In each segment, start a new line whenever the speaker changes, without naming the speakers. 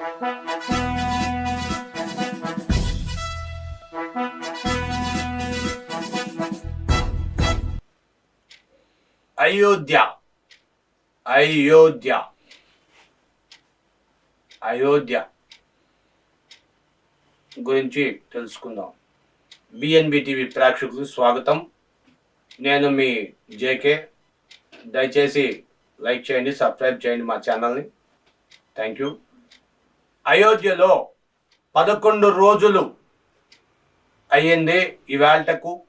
అయోధ్య. అయోధ్య. అయోధ్య గురించి తెలుసుకుందాం. BNB TV ప్రేక్షకులకు స్వాగతం. నేను మీ జేకే దయచేసి లైక్ చేయండి సబ్స్క్రైబ్ చేయండి మా ఛానల్ని. థ్యాంక్ యూ అయోధ్యలో పదకొండు రోజులు అయ్యింది ఇవాళకు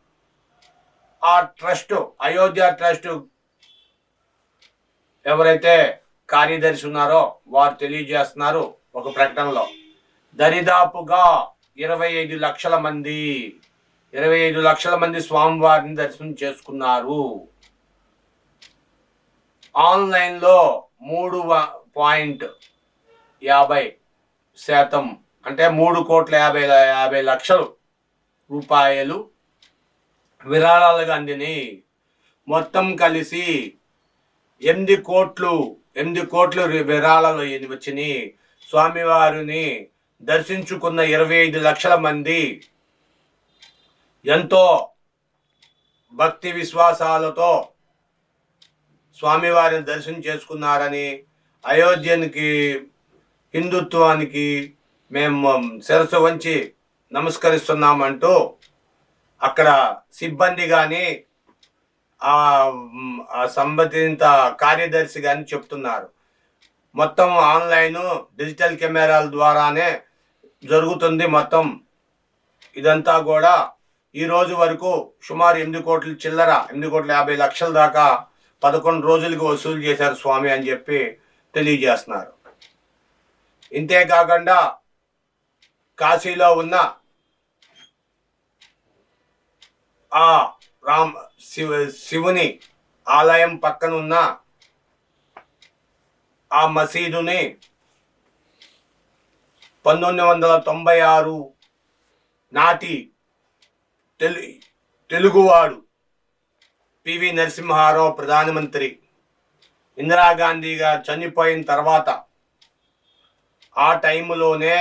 ఆ ట్రస్ట్ అయోధ్య ట్రస్ట్ ఎవరైతే కార్యదర్శి ఉన్నారో వారు తెలియజేస్తున్నారు ఒక ప్రకటనలో. దరిదాపుగా ఇరవై ఐదు లక్షల మంది ఇరవై ఐదు లక్షల మంది స్వామివారిని దర్శనం చేసుకున్నారు. ఆన్లైన్లో మూడు వ- పాయింట్ యాభై శాతం అంటే మూడు కోట్ల యాభై యాభై లక్షలు రూపాయలు విరాళాలుగా అందినాయి మొత్తం కలిసి ఎనిమిది కోట్లు ఎనిమిది కోట్లు విరాళాలు వచ్చినాయి స్వామివారిని దర్శించుకున్న ఇరవై ఐదు లక్షల మంది ఎంతో భక్తి విశ్వాసాలతో స్వామివారిని దర్శనం చేసుకున్నారని అయోధ్యనికి హిందుత్వానికి మేము శిరసు వంచి నమస్కరిస్తున్నామంటూ అక్కడ సిబ్బంది కానీ ఆ ఆ సంబంధిత కార్యదర్శి కానీ చెప్తున్నారు. మొత్తం ఆన్లైన్ డిజిటల్ కెమెరాల ద్వారానే జరుగుతుంది మొత్తం. ఇదంతా కూడా ఈ రోజు వరకు సుమారు ఎనిమిది కోట్ల చిల్లర ఎనిమిది కోట్ల యాభై లక్షల దాకా పదకొండు రోజులకి వసూలు చేశారు స్వామి అని చెప్పి తెలియజేస్తున్నారు. ఇంతేకాకుండా కాశీలో ఉన్న ఆ రామ్ శివ శివుని ఆలయం పక్కన ఉన్న ఆ మసీదుని పంతొమ్మిది వందల తొంభై ఆరు నాటి తెలు తెలుగువాడు పివి నరసింహారావు ప్రధానమంత్రి. ఇందిరాగాంధీ గారు చనిపోయిన తర్వాత ఆ టైంలోనే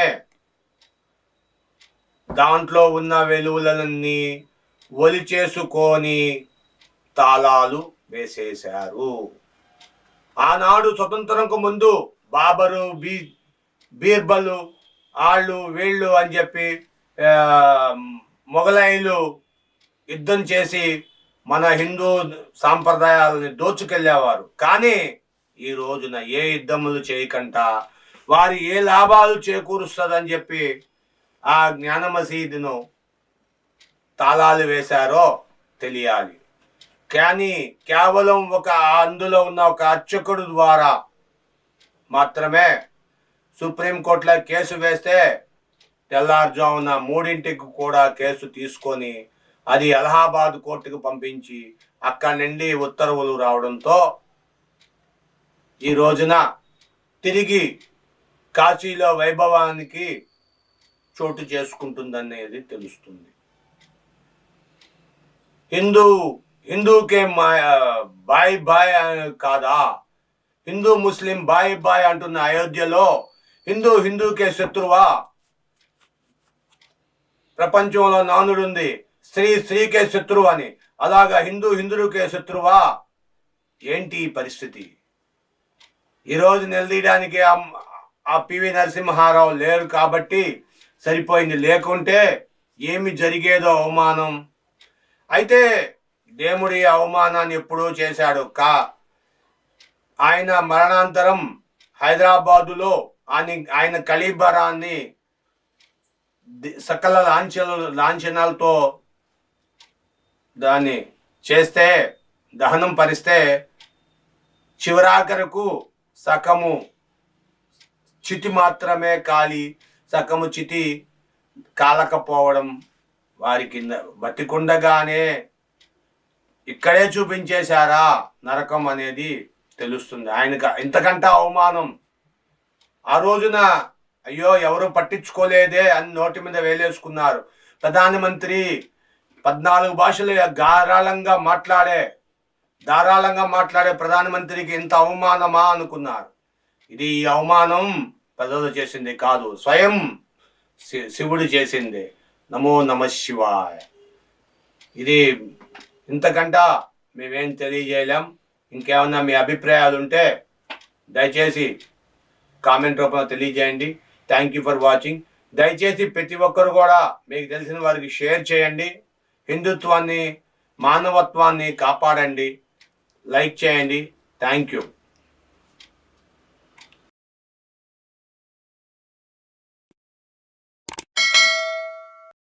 దాంట్లో ఉన్న వెలువలన్నీ ఒలి చేసుకొని తాళాలు వేసేశారు. ఆనాడు స్వతంత్రంకు ముందు బాబరు బీ బీర్బలు వాళ్ళు వీళ్ళు అని చెప్పి మొఘలాయిలు యుద్ధం చేసి మన హిందూ సాంప్రదాయాలని దోచుకెళ్ళేవారు. కానీ ఈ రోజున ఏ యుద్ధములు చేయకుండా వారి ఏ లాభాలు చేకూరుస్తుందని చెప్పి ఆ జ్ఞాన మసీదును తాళాలు వేశారో తెలియాలి. కానీ కేవలం ఒక అందులో ఉన్న ఒక అర్చకుడు ద్వారా మాత్రమే సుప్రీంకోర్టులో కేసు వేస్తే తెల్లారుజామున మూడింటికి కూడా కేసు తీసుకొని అది అలహాబాద్ కోర్టుకు పంపించి అక్కడి నుండి ఉత్తర్వులు రావడంతో ఈ రోజున తిరిగి కాశీలో వైభవానికి చోటు చేసుకుంటుందనేది తెలుస్తుంది. హిందూ హిందూకే మా- బాయ్ బాయ్ కాదా? హిందూ ముస్లిం బాయ్ బాయ్ అంటున్న అయోధ్యలో హిందూ హిందూకే శత్రువా? ప్రపంచంలో నానుడుంది స్త్రీ స్త్రీకే శత్రువు అని అలాగా హిందూ హిందువుకే శత్రువా? ఏంటి ఈ పరిస్థితి? ఈరోజు నిలదీయడానికి ఆ- పివి నరసింహారావు లేరు కాబట్టి సరిపోయింది. లేకుంటే ఏమి జరిగేదో అవమానం? అయితే దేవుడి అవమానాన్ని ఎప్పుడూ చేశాడు. కా ఆయన మరణాంతరం హైదరాబాదులో ఆయన ఆయన కలీబరాన్ని సకల లాంఛన లాంఛనాలతో దాన్ని చేస్తే దహనం పరిస్తే చివరాఖరకు సకము చితి మాత్రమే కాలి సకము చితి కాలకపోవడం వారి కింద. బతికుండగానే ఇక్కడే చూపించేశారా నరకం అనేది తెలుస్తుంది. ఆయనకు ఇంతకంటే అవమానం. ఆ రోజున అయ్యో ఎవరు పట్టించుకోలేదే అని నోటి మీద వేలేసుకున్నారు. ప్రధానమంత్రి పద్నాలుగు భాషలు ధారాళంగా మాట్లాడే ధారాళంగా మాట్లాడే ప్రధానమంత్రికి ఇంత అవమానమా అనుకున్నారు. ఇది ఈ అవమానం పెద్దలు చేసింది కాదు స్వయం శి- శివుడు చేసింది. నమో నమ శివాయ. ఇది ఇంతకంట మేమేం తెలియజేయలేం. ఇంకేమన్నా మీ అభిప్రాయాలు ఉంటే దయచేసి కామెంట్ రూపంలో తెలియజేయండి. థ్యాంక్ యూ ఫర్ వాచింగ్ దయచేసి ప్రతి ఒక్కరు కూడా మీకు తెలిసిన వారికి షేర్ చేయండి. హిందుత్వాన్ని మానవత్వాన్ని కాపాడండి. లైక్ చేయండి. Thank you